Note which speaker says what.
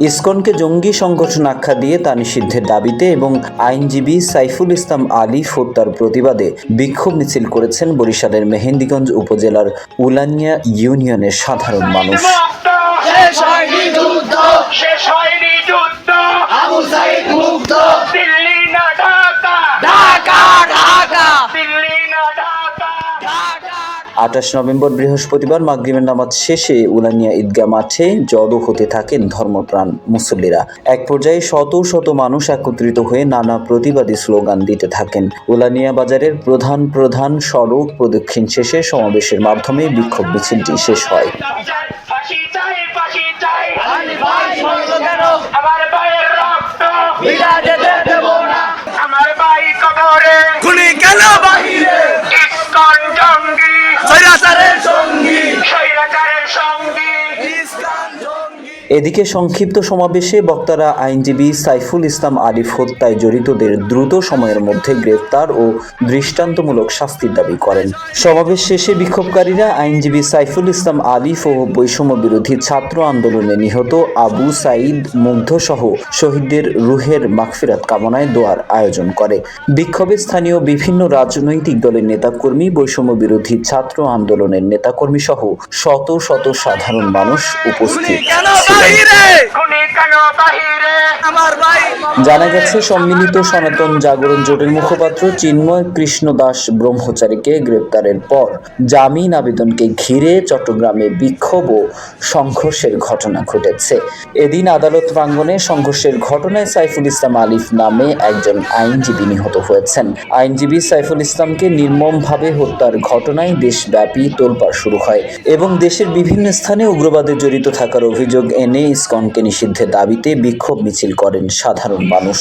Speaker 1: ইসকনকে জঙ্গি সংগঠন আখ্যা দিয়ে তা নিষিদ্ধের দাবিতে এবং আইনজীবী সাইফুল ইসলাম আলী হত্যার প্রতিবাদে বিক্ষোভ মিছিল করেছেন বরিশালের মেহেন্দিগঞ্জ উপজেলার উলানিয়া ইউনিয়নের সাধারণ মানুষ। আঠাশ নভেম্বর বৃহস্পতিবার মাগরিবের নামাজ শেষে উলানিয়া ঈদগাহ মাঠে জড়ো হতে থাকেন ধর্মপ্রাণ মুসল্লিরা। এক পর্যায়ে শত শত মানুষ একত্রিত হয়ে নানা প্রতিবাদী স্লোগান দিতে থাকেন। উলানিয়া বাজারের প্রধান প্রধান সড়ক প্রদক্ষিণ শেষে সমাবেশের মাধ্যমে বিক্ষোভ মিছিলটি শেষ হয়।
Speaker 2: কেন
Speaker 3: ভাই
Speaker 1: এদিকে সংক্ষিপ্ত সমাবেশে বক্তারা আইনজীবী সাইফুল ইসলাম আলিফ হত্যায় জড়িতদের দ্রুত সময়ের মধ্যে গ্রেফতার ও দৃষ্টান্তমূলক শাস্তির দাবি করেন। সমাবেশ শেষে বিক্ষোভকারীরা আইনজীবী সাইফুল ইসলাম আলিফ ও বৈষম্য বিরোধী ছাত্র আন্দোলনে নিহত আবু সাইদ মুগ্ধসহ শহীদদের রুহের মাগফিরাত কামনায় দোয়ার আয়োজন করে। বিক্ষোভে স্থানীয় বিভিন্ন রাজনৈতিক দলের নেতাকর্মী, বৈষম্য বিরোধী ছাত্র আন্দোলনের নেতাকর্মী সহ শত শত সাধারণ মানুষ উপস্থিত।
Speaker 2: কেন
Speaker 1: ছিলেন
Speaker 2: বাহিরে
Speaker 3: খুনি কেন বাহিরে
Speaker 2: আমার ভাই
Speaker 1: জানা গেছে, সম্মিলিত সনাতন জাগরণ জোটের মুখপাত্র চিন্ময় কৃষ্ণ দাস ব্রহ্মচারীকে গ্রেপ্তারের পর জামিন আবেদনকে ঘিরে চট্টগ্রামে বিক্ষোভ ও সংঘর্ষের ঘটনা ঘটেছে। এদিন আদালত প্রাঙ্গণে সংঘর্ষের ঘটনায় সাইফুল ইসলাম আলিফ নামে একজন আইনজীবী নিহত হয়েছেন। আইনজীবী সাইফুল ইসলামকে নির্মমভাবে হত্যার ঘটনায় দেশব্যাপী তোলপাড় শুরু হয় এবং দেশের বিভিন্ন স্থানে উগ্রবাদে জড়িত থাকার অভিযোগ এনে ইসকনকে নিষিদ্ধের দাবিতে বিক্ষোভ মিছিল করেন সাধারণ মানুষ।